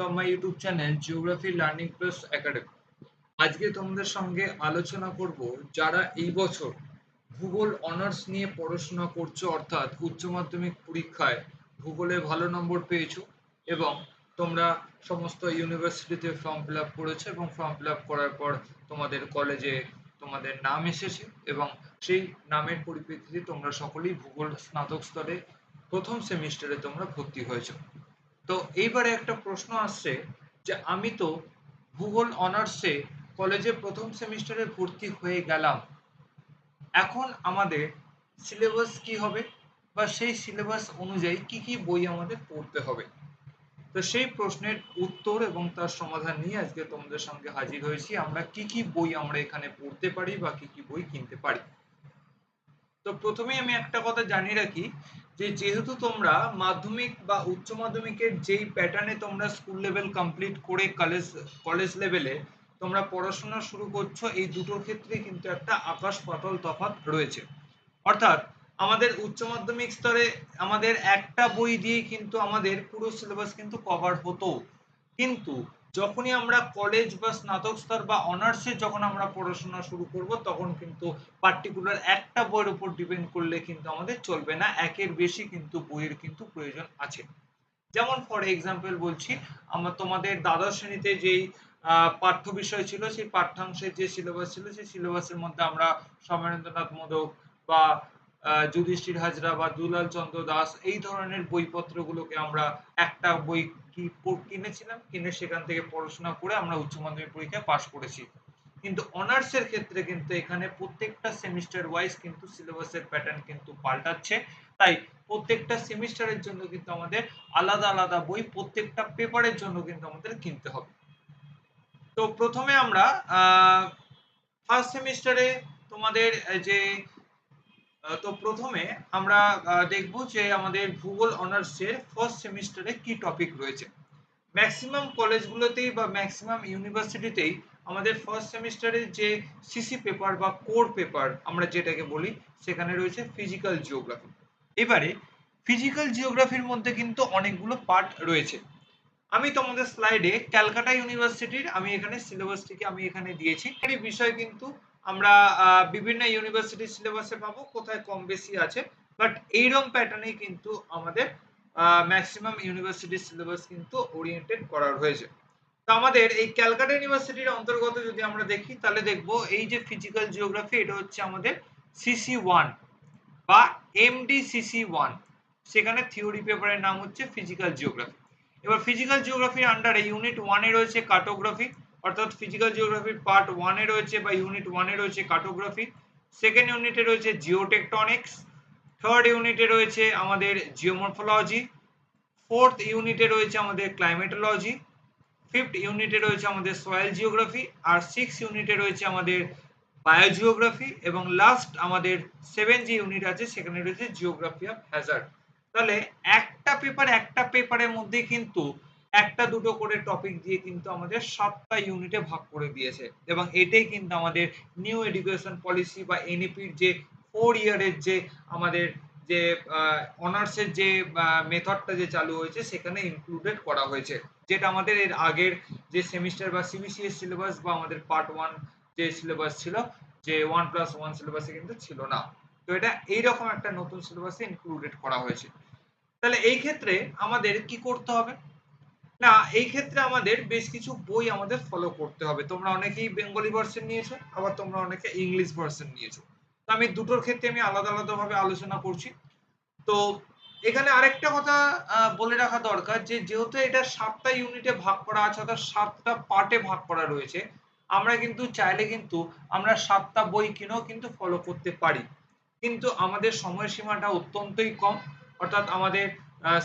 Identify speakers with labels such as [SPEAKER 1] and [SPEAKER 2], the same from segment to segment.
[SPEAKER 1] Welcome my YouTube channel geography learning plus academy আজকে তোমাদের সঙ্গে আলোচনা করব যারা এই বছর ভূগোল অনার্স নিয়ে পড়াশোনা করছ, অর্থাৎ উচ্চ মাধ্যমিক পরীক্ষায় ভূগোলে ভালো নম্বর পেয়েছ এবং তোমরা সমস্ত ইউনিভার্সিটিতে ফর্ম ফিল আপ করেছ এবং ফর্ম ফিল আপ করার পর তোমাদের কলেজে তোমাদের নাম এসেছে এবং সেই নামের পরিপ্রেক্ষিতে তোমরা সকলেই ভূগোল স্নাতক স্তরে প্রথম সেমিস্টারে তোমরা ভর্তি হয়েছো। তো এইবারে একটা প্রশ্ন আসছে যে আমি তো ভূগোল অনার্সে কলেজে প্রথম সেমিস্টারে ভর্তি হয়ে গেলাম। এখন আমাদের সিলেবাস কি হবে বা সেই সিলেবাস অনুযায়ী কি কি বই আমাদের পড়তে হবে? তো সেই প্রশ্নের উত্তর এবং তার সমাধান নিয়ে আজকে তোমাদের সঙ্গে হাজির হয়েছি। আমরা কি কি বই আমরা এখানে পড়তে পারি বা কি কি বই কিনতে পারি? তো প্রথমেই আমি একটা কথা জানিয়ে রাখি যে যেহেতু তোমরা মাধ্যমিক বা উচ্চ মাধ্যমিকের যেই প্যাটার্নে তোমরা স্কুল লেভেল কমপ্লিট করে কলেজ কলেজ লেভেলে তোমরা পড়াশোনা শুরু করছ, এই দুটোর ক্ষেত্রে কিন্তু একটা আকাশ পাতাল তফাৎ রয়েছে। অর্থাৎ আমাদের উচ্চ মাধ্যমিক স্তরে আমাদের একটা বই দিয়ে কিন্তু আমাদের পুরো সিলেবাস কিন্তু কভার হতো। কিন্তু যখনই আমরা কলেজ বা স্নাতক স্তর বা অনার্সে যখন আমরা পড়াশোনা শুরু করব, তখন কিন্তু পার্টিকুলার একটা বইয়ের উপর ডিপেন্ড করলে কিন্তু আমাদের চলবে না। একের বেশি কিন্তু বইয়ের কিন্তু প্রয়োজন আছে। যেমন ফর এক্সাম্পল বলছি, আমার তোমাদের দ্বাদশ শ্রেণীতে যেই পাঠ্য বিষয় ছিল, সেই পাঠ্যাংশের যে সিলেবাস ছিল, সেই সিলেবাসের মধ্যে আমরা সমরেন্দ্রনাথ মোদক বা যুধিষ্ঠির হাজরা বা দুলাল চন্দ্র দাস এই ধরনের বইপত্রগুলোকে আমরা একটা বই কি কিনেছিলাম, কিনে সেখান থেকে পড়াশোনা করে আমরা উচ্চ মাধ্যমিক পরীক্ষায় পাশ করেছি। কিন্তু অনার্সের ক্ষেত্রে কিন্তু এখানে প্রত্যেকটা সেমিস্টার ওয়াইজ কিন্তু সিলেবাসের প্যাটার্ন কিন্তু পাল্টাচ্ছে। তাই প্রত্যেকটা সেমিস্টারের জন্য কিন্তু আমাদের আলাদা আলাদা বই প্রত্যেকটা পেপারের জন্য কিন্তু আমাদের কিনতে হবে। তো প্রথমে আমরা ফার্স্ট সেমিস্টারে তোমাদের যে তো প্রথমে আমরা দেখব যে আমাদের ভূগোল অনার্সের ফার্স্ট সেমিস্টারে কি টপিক রয়েছে। ম্যাক্সিমাম কলেজগুলোতেই বা ম্যাক্সিমাম ইউনিভার্সিটিতেই আমাদের ফার্স্ট সেমিস্টারে যে সিসি পেপার বা কোর পেপার আমরা যেটাকে বলি, সেখানে রয়েছে ফিজিক্যাল জিওগ্রাফি এবারে ফিজিক্যাল জিওগ্রাফির মধ্যে কিন্তু অনেকগুলো পার্ট রয়েছে। আমি তোমাদের স্লাইডে ক্যালকাটা ইউনিভার্সিটির আমি এখানে সিলেবাসটিকে আমি এখানে দিয়েছি। এই বিষয় কিন্তু আমরা বিভিন্ন ইউনিভার্সিটির সিলেবাসে পাবো, কোথায় কম বেশি আছে। বাট এইরকম প্যাটার্নেই কিন্তু আমাদের ম্যাক্সিমাম ইউনিভার্সিটি সিলেবাস কিন্তু ওরিয়েন্টেড করা হয়েছে। তো আমাদের এই ক্যালকাটা ইউনিভার্সিটির অন্তর্গত যদি আমরা দেখি, তাহলে দেখব এই যে ফিজিক্যাল জিওগ্রাফি এটা হচ্ছে আমাদের সিসি ওয়ান বা এমডি সিসি ওয়ান সেখানে থিওরি পেপারের নাম হচ্ছে ফিজিক্যাল জিওগ্রাফি এবার ফিজিক্যাল জিওগ্রাফির আন্ডারে ইউনিট ওয়ানে রয়েছে কার্টোগ্রাফি অর্থাৎ ফিজিক্যাল জিওগ্রাফির পার্ট ওয়ানে রয়েছে বা ইউনিট ওয়ানে রয়েছে কার্টোগ্রাফি সেকেন্ড ইউনিটে রয়েছে জিওটেকটনিক্স থার্ড ইউনিটে রয়েছে আমাদের জিওমরফোলজি ফোর্থ ইউনিটে রয়েছে আমাদের ক্লাইমেটোলজি ফিফথ ইউনিটে রয়েছে আমাদের সয়েল জিওগ্রাফি আর সিক্স ইউনিটে রয়েছে আমাদের বায়োজিওগ্রাফি এবং লাস্ট আমাদের সেভেন যে ইউনিট আছে, সেখানে রয়েছে জিওগ্রাফি অফ হ্যাজার্ড তাহলে একটা পেপার একটা পেপারের মধ্যে কিন্তু একটা দুটো করে টপিক দিয়ে কিন্তু আমাদের সাতটা ইউনিটে ভাগ করে দিয়েছে। এবং এটাই কিন্তু আমাদের নিউ এডুকেশন পলিসি বা এনইপির যে ফোর ইয়ারের যে আমাদের যে অনার্সের যে মেথডটা যে চালু হয়েছে, সেখানে ইনক্লুডেড করা হয়েছে। যেটা আমাদের এর আগের যে সেমিস্টার বা সিবিসিএস সিলেবাস বা আমাদের পার্ট ওয়ান যে সিলেবাস ছিল, যে ওয়ান প্লাস ওয়ান সিলেবাসে কিন্তু ছিল না। তো এটা এইরকম একটা নতুন সিলেবাসে ইনক্লুডেড করা হয়েছে। তাহলে এই ক্ষেত্রে আমাদের কি করতে হবে? না, এই ক্ষেত্রে আমাদের বেশ কিছু বই আমাদের ফলো করতে হবে। তোমরা অনেকেই বেঙ্গলি ভার্সন নিয়েছো, আবার তোমরা অনেকে ইংলিশ ভার্সন নিয়েছো। তো আমি দুটোর ক্ষেত্রে আমি আলাদা আলাদা ভাবে আলোচনা করছি। তো এখানে আরেকটা কথা বলে রাখা দরকার যে, যেহেতু এটা সাতটা ইউনিটে ভাগ করা আছে, অর্থাৎ সাতটা পার্টে ভাগ করা রয়েছে, আমরা কিন্তু চাইলে কিন্তু আমরা সাতটা বই কিনেও কিন্তু ফলো করতে পারি। কিন্তু আমাদের সময়সীমাটা অত্যন্তই কম, অর্থাৎ আমাদের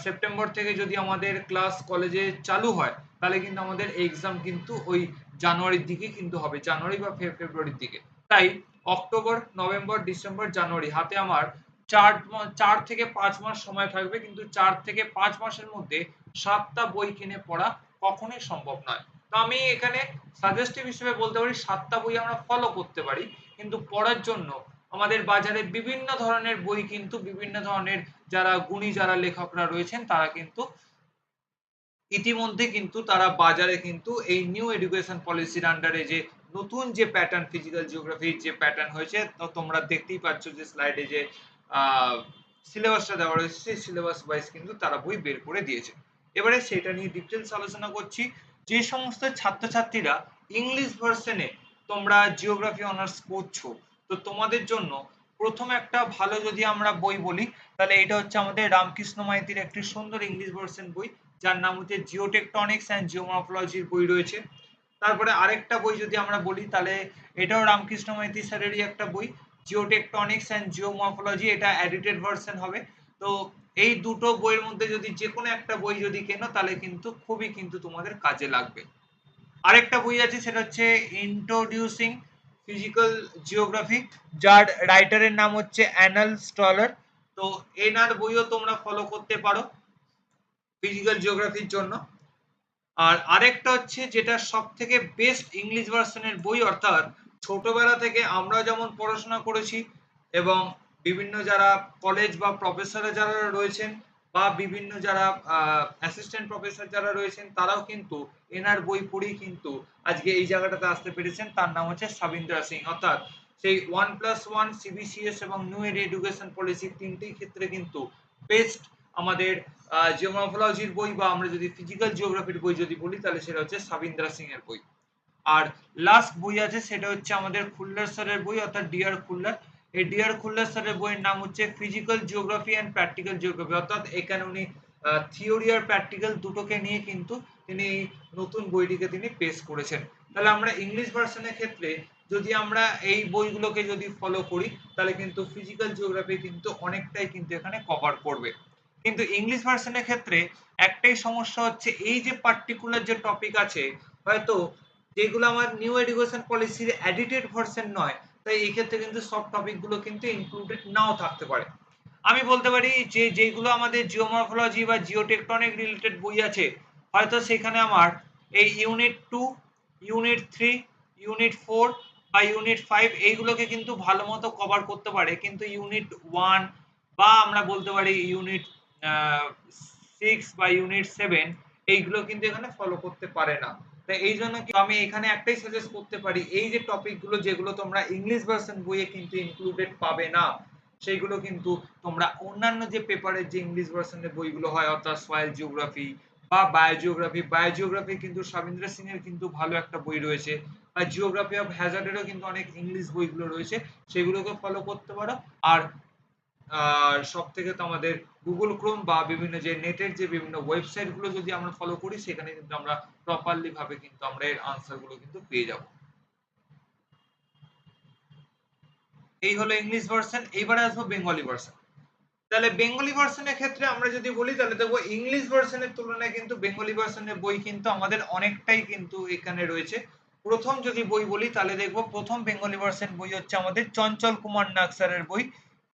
[SPEAKER 1] সেপ্টেম্বর থেকে যদি আমাদের ক্লাস কলেজে চালু হয়, তাহলে কিন্তু আমাদের এক্সাম কিন্তু ওই জানুয়ারির দিকে কিন্তু হবে, জানুয়ারি বা ফেব্রুয়ারির দিকে। তাই অক্টোবর, নভেম্বর, ডিসেম্বর, জানুয়ারি, হাতে আমার চার চার থেকে পাঁচ মাস সময় থাকবে, কিন্তু চার থেকে পাঁচ মাসের মধ্যে সাতটা বই কিনে পড়া কখনোই সম্ভব নয়। তো আমি এখানে সাজেস্টিভ হিসেবে বলতে পারি, সাতটা বই আমরা ফলো করতে পারি, কিন্তু পড়ার জন্য আমাদের বাজারে বিভিন্ন ধরনের বই কিন্তু বিভিন্ন ধরনের যারা গুণী, যারা লেখকরা রয়েছেন, তারা কিন্তু ইতিমধ্যে কিন্তু তারা বাজারে কিন্তু এই নিউ এডুকেশন পলিসির আন্ডারে যে নতুন যে প্যাটার্ন ফিজিক্যাল জিওগ্রাফির যে প্যাটার্ন হয়েছে, তো তোমরা দেখতেই পাচ্ছ যে স্লাইডে যে সিলেবাসটা দেওয়া রয়েছে, সেই সিলেবাস ওয়াইজ কিন্তু তারা বই বের করে দিয়েছে। এবারে সেটা নিয়ে ডিটেলস আলোচনা করছি। যে সমস্ত ছাত্রছাত্রীরা ইংলিশ ভার্সনে তোমরা জিওগ্রাফি অনার্স করছ তো তোমাদের জন্য প্রথম একটা ভালো যদি আমরা বই বলি, তাহলে এটা হচ্ছে আমাদের রামকৃষ্ণ মাইতির একটি সুন্দর ইংলিশ ভার্সন বই, যার নাম হচ্ছে জিওটেকটনিক্স অ্যান্ড জিওমরফোলজির বই রয়েছে। তারপরে আরেকটা বই যদি আমরা বলি, তাহলে এটাও রামকৃষ্ণ মাইতি স্যারেরই একটা বই জিওটেকটনিক্স অ্যান্ড জিওমরফোলজি এটা এডিটেড ভার্সন হবে। তো এই দুটো বইয়ের মধ্যে যদি যে কোনো একটা বই যদি কেনো, তাহলে কিন্তু খুবই কিন্তু তোমাদের কাজে লাগবে। আরেকটা বই আছে, সেটা হচ্ছে ইন্ট্রোডিউসিং ফিজিক্যাল জিওগ্রাফি যার রাইটারের নাম হচ্ছে অ্যানাল স্টলার। তো এনার বইও তোমরা ফলো করতে পারো ফিজিক্যাল জিওগ্রাফির জন্য। আর আরেকটা হচ্ছে যেটা সব থেকে বেস্ট ইংলিশ ভার্সনের বই, অর্থাৎ ছোটবেলা থেকে আমরা যেমন পড়াশোনা করেছি এবং বিভিন্ন যারা কলেজ বা প্রফেসর যারা রয়েছেন বা বিভিন্ন যারা অ্যাসিস্ট্যান্ট প্রফেসর যারা রয়েছেন, তারাও কিন্তু এনার বই পড়েই কিন্তু আজকে এই জায়গাটাতে আসতে পেরেছেন। তার নাম হচ্ছে সাবিন্দ্রা সিং। অর্থাৎ সেই ওয়ান প্লাস ওয়ান সিবিসিএস এবং নিউ এডুকেশন পলিসি তিনটি ক্ষেত্রে কিন্তু বেস্ট আমাদের জিওগ্রাফোলজির বই বা আমরা যদি ফিজিক্যাল জিওগ্রাফির বই যদি বলি, তাহলে সেটা হচ্ছে সাবিন্দ্রা সিং এর বই। আর লাস্ট বই আছে, সেটা হচ্ছে আমাদের খুল্লার স্যারের বই, অর্থাৎ ডিআর খুল্লার এই ডিআর খুল্লার স্যারের বইয়ের নাম হচ্ছে physical geography and practical geography অর্থাৎ এখানে উনি থিওরি আর প্র্যাকটিক্যাল দুটোকে নিয়ে কিন্তু তিনি এই নতুন বইটিকে তিনি পেশ করেছেন। তাহলে আমরা ইংলিশ ভার্সনের ক্ষেত্রে যদি আমরা এই বইগুলোকে যদি ফলো করি, তাহলে কিন্তু ফিজিক্যাল জিওগ্রাফি কিন্তু অনেকটাই কিন্তু এখানে কভার করবে। কিন্তু ইংলিশ ভার্সনের ক্ষেত্রে একটাই সমস্যা হচ্ছে, এই যে পার্টিকুলার যে টপিক আছে, হয়তো যেগুলো আমার নিউ এডুকেশন পলিসির এডিটেড ভার্সন নয় তাই এই ক্ষেত্রে কিন্তু সব টপিকগুলো কিন্তু ইনক্লুডেড নাও থাকতে পারে। আমি বলতে পারি যে যেগুলো আমাদের জিওমরফোলজি বা জিওটেকটনিক রিলেটেড বই আছে, হয়তো সেখানে আমার এই unit two unit three unit four বা ইউনিট ফাইভ এইগুলোকে কিন্তু ভালো মতো কভার করতে পারে। কিন্তু ইউনিট ওয়ান বা আমরা বলতে পারি ইউনিট সিক্স বা ইউনিট সেভেন এইগুলো কিন্তু এখানে ফলো করতে পারে না। তাই এই জন্য আমি এখানে একটাই সাজেস্ট করতে পারি, এই যে টপিকগুলো যেগুলো তোমরা ইংলিশ ভার্সন বইয়ে কিন্তু ইনক্লুডেড পাবে না, সেইগুলো কিন্তু তোমরা অন্যান্য যে পেপারের যে ইংলিশ ভার্সনের বইগুলো হয়, অর্থাৎ সয়েল জিওগ্রাফি বা বায়োজিওগ্রাফি বায়োজিওগ্রাফি কিন্তু সাবিন্দ্র সিং এর কিন্তু ভালো একটা বই রয়েছে, বা জিওগ্রাফি অফ হ্যাজার্ডেরও কিন্তু অনেক ইংলিশ বইগুলো রয়েছে, সেগুলোকে ফলো করতে পারো, আর সব থেকে তো আমাদের গুগল ক্রোম বা বিভিন্ন যে নেটের যে বিভিন্ন ওয়েবসাইটগুলো যদি আমরা ফলো করি, সেখানে কিন্তু আমরা প্রপারলি ভাবে কিন্তু আমরা এর আনসারগুলো কিন্তু পেয়ে যাব। এই হলো ইংলিশ ভার্সন এবারে আসব বেঙ্গলি ভার্সন তাহলে বেঙ্গলি ভার্সনের ক্ষেত্রে আমরা যদি বলি, তাহলে দেখব ইংলিশ ভার্সনের তুলনায় কিন্তু বেঙ্গলি ভার্সনের বই কিন্তু আমাদের অনেকটাই কিন্তু এখানে রয়েছে। প্রথম যদি বই বলি, তাহলে দেখব প্রথম বেঙ্গলি ভার্সন বই হচ্ছে আমাদের চঞ্চল কুমার নাকসারের বই।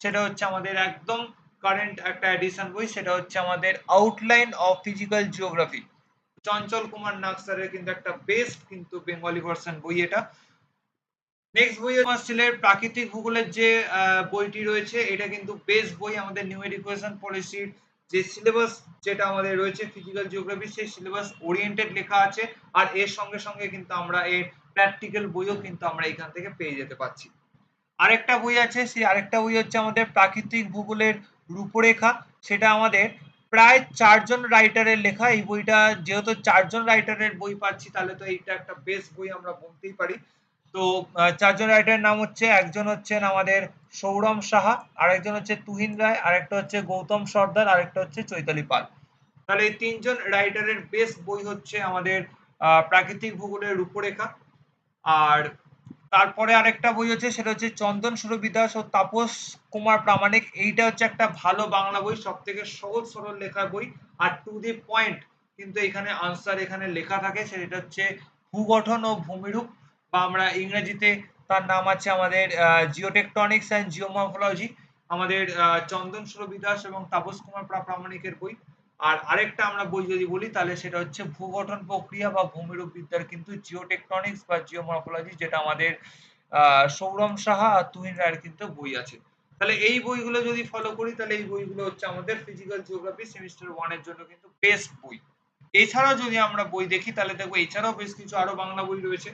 [SPEAKER 1] সেটা হচ্ছে আমাদের একদম কারেন্ট একটা এডিশন বই, সেটা হচ্ছে আমাদের outline of physical geography Chanchal Kumar নাকসারের কিন্তু একটা বেস্ট কিন্তু বেঙ্গলি ভার্সন বই এটা। নেক্সট বই হচ্ছে প্রাকৃতিক ভূগোলের যে বইটি রয়েছে, এটা কিন্তু বেস্ট বই আমাদের নিউ এডুকেশন পলিসির যে সিলেবাস যেটা আমাদের রয়েছে ফিজিক্যাল জিওগ্রাফি সেই সিলেবাস ওরিয়েন্টেড লেখা আছে। আর এর সঙ্গে সঙ্গে কিন্তু আমরা এর প্র্যাকটিক্যাল বইও কিন্তু আমরা এখান থেকে পেয়ে যেতে পারছি। আরেকটা বই আছে, সেই আরেকটা বই হচ্ছে আমাদের প্রাকৃতিক ভূগোলের রূপরেখা। সেটা আমাদের প্রায় চারজন রাইটারের লেখা। এই বইটা যেহেতু চারজন রাইটারের বই পাচ্ছি, তাহলে তো এইটা একটা বেস্ট বই আমরা বলতেই পারি। তো চারজন রাইটারের নাম হচ্ছে, একজন হচ্ছেন আমাদের সৌরম সাহা, আরেকজন হচ্ছে তুহিন রায়, আরেকটা হচ্ছে গৌতম সর্দার, আরেকটা হচ্ছে চৈতালি পাল। তাহলে এই তিনজন রাইটারের বেস্ট বই হচ্ছে আমাদের প্রাকৃতিক ভূগোলের রূপরেখা। আর তারপরে আরেকটা বই হচ্ছে, সেটা হচ্ছে চন্দন সুরবিদাস ও তাপস কুমার প্রামাণিক। এইটা হচ্ছে একটা ভালো বাংলা বই সব থেকে সহজ সরল লেখা বই। আর টু দি পয়েন্ট কিন্তু এখানে আনসার এখানে লেখা থাকে, সেটা হচ্ছে ভূগঠন ও ভূমিরূপ বা আমরা ইংরেজিতে তার নাম আছে আমাদের জিওটেকটনিক্স অ্যান্ড জিওমরফোলজি আমাদের চন্দন সুরবিদাস এবং তাপস কুমার প্রামাণিকের বই। আর আরেকটা আমরা বই যদি বলি, তাহলে সেটা হচ্ছে ভূগঠন প্রক্রিয়া বা ভূমিরূপ বিদ্যার কিন্তু জিওটেকটনিক্স বা জিওমরফোলজি যেটা আমাদের সৌরম সাহা আর তুহিন রায়ের কিন্তু বই আছে। তাহলে এই বইগুলো যদি ফলো করি, তাহলে এই বইগুলো হচ্ছে আমাদের ফিজিক্যাল জিওগ্রাফি সেমিস্টার ওয়ানের জন্য কিন্তু বেস্ট বই। এছাড়াও যদি আমরা বই দেখি, তাহলে দেখব এছাড়াও বেশ কিছু আরও বাংলা বই রয়েছে।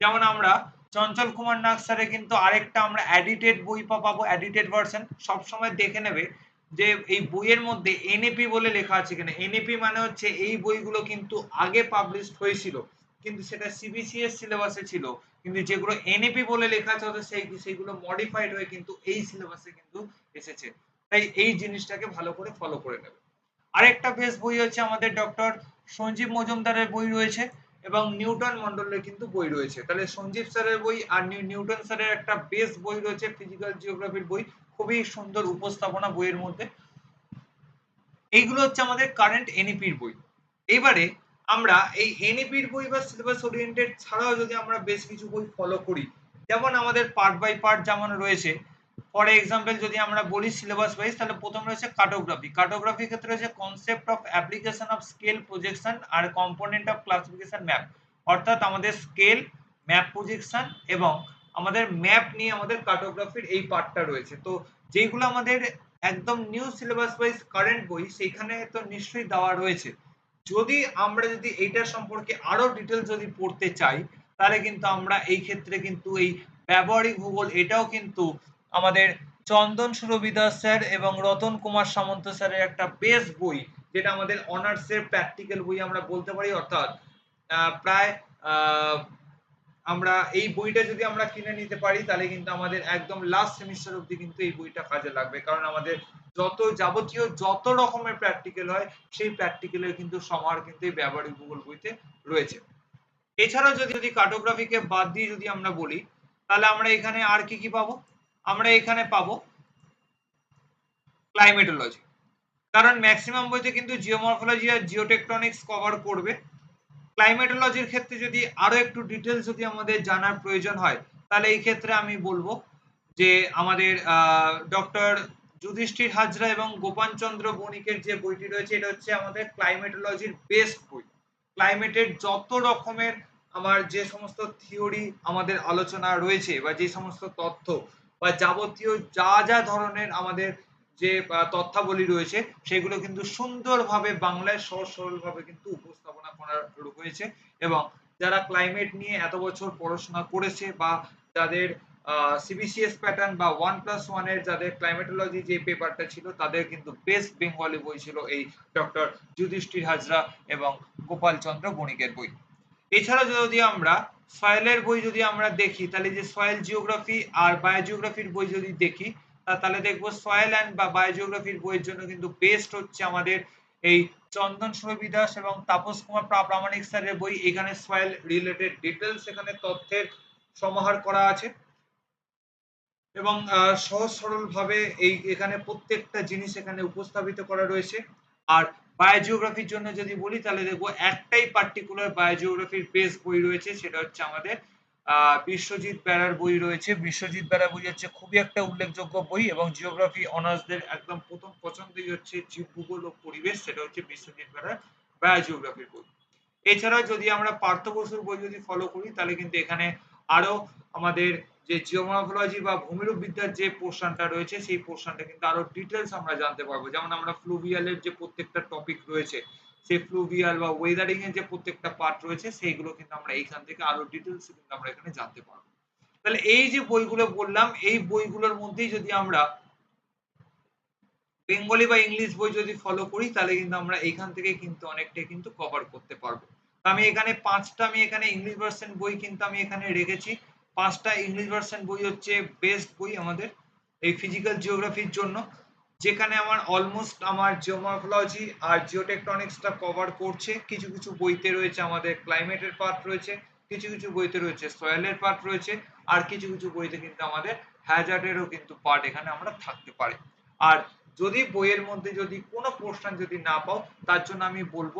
[SPEAKER 1] যেমন আমরা চঞ্চল কুমার নাগ স্যারের কিন্তু আরেকটা আমরা এডিটেড বই পাবো এডিটেড ভার্সন সবসময় দেখে নেবে যে এই বইয়ের মধ্যে এনএপি বলে লেখা আছে এখানে। এনএপি মানে হচ্ছে এই বইগুলো কিন্তু আগে পাবলিশড হয়েছিল, কিন্তু সেটা সিবিসিএস সিলেবাসে ছিল। কিন্তু যেগুলো এনএপি বলে লেখা আছে সেই, সেইগুলো মডিফাইড হয়ে কিন্তু এই সিলেবাসে কিন্তু এসেছে। তাই এই জিনিসটাকে ভালো করে ফলো করে নেবে। আরেকটা বেশ বই হচ্ছে আমাদের ডক্টর সঞ্জীব মজুমদারের বই রয়েছে, এবং নিউটন মন্ডলের কিন্তু বই রয়েছে। তাহলে সঞ্জীব স্যারের বই আর নিউটন স্যারের একটা বেস বই রয়েছে ফিজিক্যাল জিওগ্রাফির বই। খুবই সুন্দর উপস্থাপনা বইয়ের মধ্যে। এইগুলো হচ্ছে আমাদের কারেন্ট এনইপির বই। এবারে আমরা এই এনইপির বই বা সিলেবাস ওরিয়েন্টেড ছাড়াও যদি আমরা বেশ কিছু বই ফলো করি, যেমন আমাদের পার্ট বাই পার্ট যেমন রয়েছে ফর এক্সাম্পল যদি আমরা বলি সিলেবাস ওয়াইজ তাহলে প্রথম রয়েছে কার্টোগ্রাফি কার্টোগ্রাফি ক্ষেত্রে রয়েছে concept of application of scale projection R component of classification map অর্থাৎ আমাদের স্কেল ম্যাপ প্রজেকশন এবং আমাদের ম্যাপ নিয়ে আমাদের কার্টোগ্রাফির এই পার্টটা রয়েছে। তো যেগুলো আমাদের একদম নিউ সিলেবাস ওয়াইজ কারেন্ট বই, সেইখানে তো নিশ্চয়ই দেওয়া রয়েছে। যদি আমরা যদি এইটা সম্পর্কে আরও ডিটেল যদি পড়তে চাই, তাহলে কিন্তু আমরা এই ক্ষেত্রে কিন্তু এই ব্যবহারিক ভূগোল, এটাও কিন্তু আমাদের চন্দন সুরবিদাস স্যার এবং রতন কুমার সামন্ত স্যারের একটা বেস বই, যেটা আমাদের অনার্সের প্র্যাকটিক্যাল বই আমরা বলতে পারি, অর্থাৎ প্রায় আমরা এই বইটা যদি আমরা কিনে নিতে পারি, তাহলে কিন্তু আমাদের একদম লাস্ট সেমিস্টার অবধি কিন্তু এই বইটা কাজে লাগবে। কারণ আমাদের যত যাবতীয়, যত রকমের প্র্যাকটিক্যাল হয়, সেই প্র্যাকটিক্যালের কিন্তু সমাহার কিন্তু এই ব্যবহারিক ভূগোল বইতে রয়েছে। এছাড়াও যদি যদি কার্টোগ্রাফিকে বাদ দিয়ে যদি আমরা বলি, তাহলে আমরা এখানে আর কি কি পাবো? আমরা এখানে পাবো ক্লাইমেটোলজি কারণ ম্যাক্সিমাম বইতে কিন্তু জিওমরফোলজি আর জিওটেকটনিক্স কভার করবে। ক্লাইমেটোলজির ক্ষেত্রে যদি আরও একটু ডিটেলস যদি আমাদের জানার প্রয়োজন হয়, তাহলে এই ক্ষেত্রে আমি বলব যে আমাদের ডক্টর যুধিষ্ঠির হাজরা এবং গোপাল চন্দ্র বণিকের যে বইটি রয়েছে, এটা হচ্ছে আমাদের ক্লাইমেটোলজির বেস্ট বই। ক্লাইমেটের যত রকমের আমার যে সমস্ত থিওরি আমাদের আলোচনা রয়েছে বা যে সমস্ত তথ্য বা যাবতীয় যা যা ধরনের আমাদের যে তথ্যাবলী রয়েছে, সেগুলো কিন্তু সুন্দরভাবে বাংলায় সহজ সরলভাবে কিন্তু উপস্থাপনা করা হয়েছে এবং যারা ক্লাইমেট নিয়ে এত বছর পড়াশোনা করেছে বা যাদের সিবিসিএস প্যাটার্ন বা ওয়ান প্লাস ওয়ানের যাদের ক্লাইমেটোলজি যে পেপারটা ছিল, তাদের কিন্তু বেস্ট বেঙ্গলি বই ছিল এই ডক্টর যুধিষ্ঠির হাজরা এবং গোপাল চন্দ্র বণিকের বই। এছাড়া যদি আমরা সয়েলের বই যদি আমরা দেখি, তাহলে যে সয়েল জিওগ্রাফি আর বায়োজিওগ্রাফির বই যদি দেখি তাহলে দেখব সয়েল অ্যান্ড বা বায়োজিওগ্রাফির বইয়ের জন্য কিন্তু বেস্ট হচ্ছে আমাদের এই চন্দন সুরবিদাস এবং তাপস কুমার প্রামাণিক স্যারের বই। এখানে সয়েল রিলেটেড ডিটেলস এখানে তথ্যের সমাহার করা আছে। এবং সহজ সরল ভাবে এই এখানে প্রত্যেকটা জিনিস এখানে উপস্থাপিত করা রয়েছে। আর বায়োজিওগ্রাফির জন্য যদি বলি, তাহলে দেখব একটাই পার্টিকুলার বায়োজিওগ্রাফির বেস বই রয়েছে, সেটা হচ্ছে আমাদের বিশ্বজিৎ বেড়ার বই রয়েছে। বিশ্বজিৎ বেড়ার বই হচ্ছে খুবই একটা উল্লেখযোগ্য বই এবং জিওগ্রাফি অনার্সদের একদম প্রথম পছন্দই হচ্ছে জীবভূগোল ও পরিবেশ, সেটা হচ্ছে বিশ্বজিৎ বেড়ার বায়োজিওগ্রাফির বই। এছাড়াও যদি আমরা পার্থ বসুর বই যদি ফলো করি, তাহলে কিন্তু এখানে আরও আমাদের যে জিওমরফোলজি বা ভূমিরূপ বিদ্যার যে পোর্শনটা রয়েছে, সেই পোর্শনটা কিন্তু আরও ডিটেলস আমরা জানতে পারব। যেমন আমরা ফ্লুভিয়ালের যে প্রত্যেকটা টপিক রয়েছে সেই ফ্লুভিয়াল বা ওয়েদারিং এর যে প্রত্যেকটা পার্ট রয়েছে, সেইগুলো কিন্তু আমরা এইখান থেকে আরও ডিটেলস কিন্তু আমরা এখানে জানতে পারব। তাহলে এই যে বইগুলো বললাম, এই বইগুলোর মধ্যেই যদি আমরা বেঙ্গলি বা ইংলিশ বই যদি ফলো করি, তাহলে কিন্তু আমরা এইখান থেকে কিন্তু অনেকটাই কিন্তু কভার করতে পারব। আমি এখানে পাঁচটা, আমি এখানে ইংলিশ ভার্সন বই কিন্তু আমি এখানে রেখেছি। পাঁচটা ইংলিশ ভার্সন বই হচ্ছে বেস্ট বই আমাদের এই ফিজিক্যাল জিওগ্রাফির জন্য। যেখানে আমার অলমোস্ট আমার জিওমরফোলজি আর জিওটেকটনিক্সটা কভার করছে। কিছু কিছু বইতে রয়েছে আমাদের ক্লাইমেটের পার্ট রয়েছে, কিছু কিছু বইতে রয়েছে সয়েলের পার্ট রয়েছে, আর কিছু কিছু বইতে কিন্তু আমাদের হ্যাজার্ডেরও কিন্তু পার্ট এখানে আমরা থাকতে পারি। আর যদি বইয়ের মধ্যে যদি কোনো পোর্শন যদি না পাও, তার জন্য আমি বলব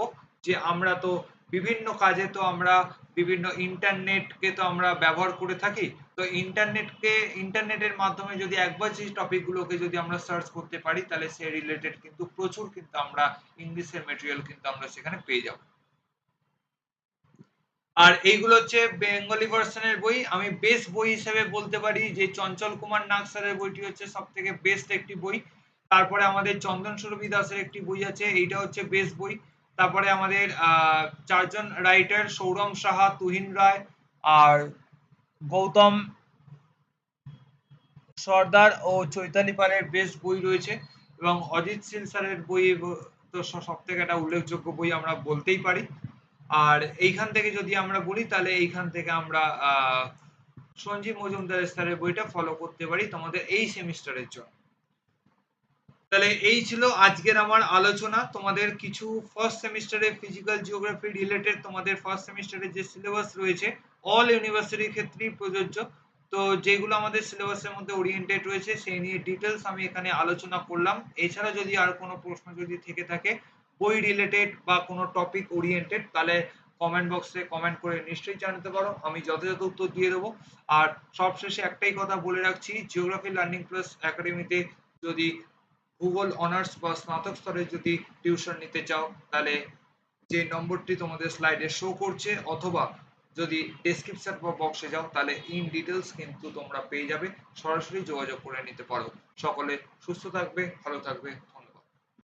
[SPEAKER 1] যে আমরা তো বিভিন্ন কাজে তো আমরা, বিভিন্ন ইন্টারনেটকে তো আমরা ব্যবহার করে থাকি। তো ইন্টারনেটকে, ইন্টারনেটের মাধ্যমে যদি একবার সেই টপিকগুলোকে যদি আমরা সার্চ করতে পারি, তাহলে সে রিলেটেড কিন্তু প্রচুর কিন্তু আমরা ইংলিশের মেটেরিয়াল কিন্তু আমরা সেখানে পেয়ে যাব। আর এইগুলো হচ্ছে বেঙ্গলি ভার্সনের বই। আমি বেস্ট বই হিসেবে বলতে পারি যে চঞ্চল কুমার নাগ স্যারের বইটি হচ্ছে সব থেকে বেস্ট একটি বই। তারপরে আমাদের চন্দন সুরভি দাসের একটি বই আছে, এইটা হচ্ছে বেস্ট বই। তারপরে আমাদের চারজন রাইটার সৌরম সাহা, তুহিন রায় আর গৌতম সর্দার ও চৈতালি পালের বেশ বই রয়েছে এবং অজিত সিল স্যারের বই তো সব থেকে একটা উল্লেখযোগ্য বই আমরা বলতেই পারি। আর এইখান থেকে যদি আমরা বলি, তাহলে এইখান থেকে আমরা সঞ্জীব মজুমদার স্যারের বইটা ফলো করতে পারি তোমাদের এই সেমিস্টারের জন্য। তাহলে এই ছিল আজকের আমার আলোচনা। তোমাদের কিছু ফার্স্ট সেমিস্টারে ফিজিক্যাল জিওগ্রাফি রিলেটেড তোমাদের ফার্স্ট সেমিস্টারে যে সিলেবাস রয়েছে অল ইউনিভার্সিটির ক্ষেত্রেই প্রযোজ্য। তো যেগুলো আমাদের সিলেবাসের মধ্যে ওরিয়েন্টেড রয়েছে, সেই নিয়ে ডিটেলস আমি এখানে আলোচনা করলাম। এছাড়া যদি আর কোনো প্রশ্ন যদি থেকে থাকে, বই রিলেটেড বা কোনো টপিক ওরিয়েন্টেড তাহলে কমেন্ট বক্সে কমেন্ট করে নিশ্চয়ই জানাতে পারো। আমি যথাযথ উত্তর দিয়ে দেবো। আর সবশেষে একটাই কথা বলে রাখছি জিওগ্রাফি লার্নিং প্লাস একাডেমিতে যদি ভূগোল অনার্স বা স্নাতক স্তরে যদি টিউশন নিতে চাও, তাহলে যে নম্বরটি তোমাদের স্লাইডে শো করছে, অথবা যদি ডেসক্রিপশন বা বক্সে যাও, তাহলে ইন ডিটেলস কিন্তু তোমরা পেয়ে যাবে। সরাসরি যোগাযোগ করে নিতে পারো। সকলে সুস্থ থাকবে, ভালো থাকবে।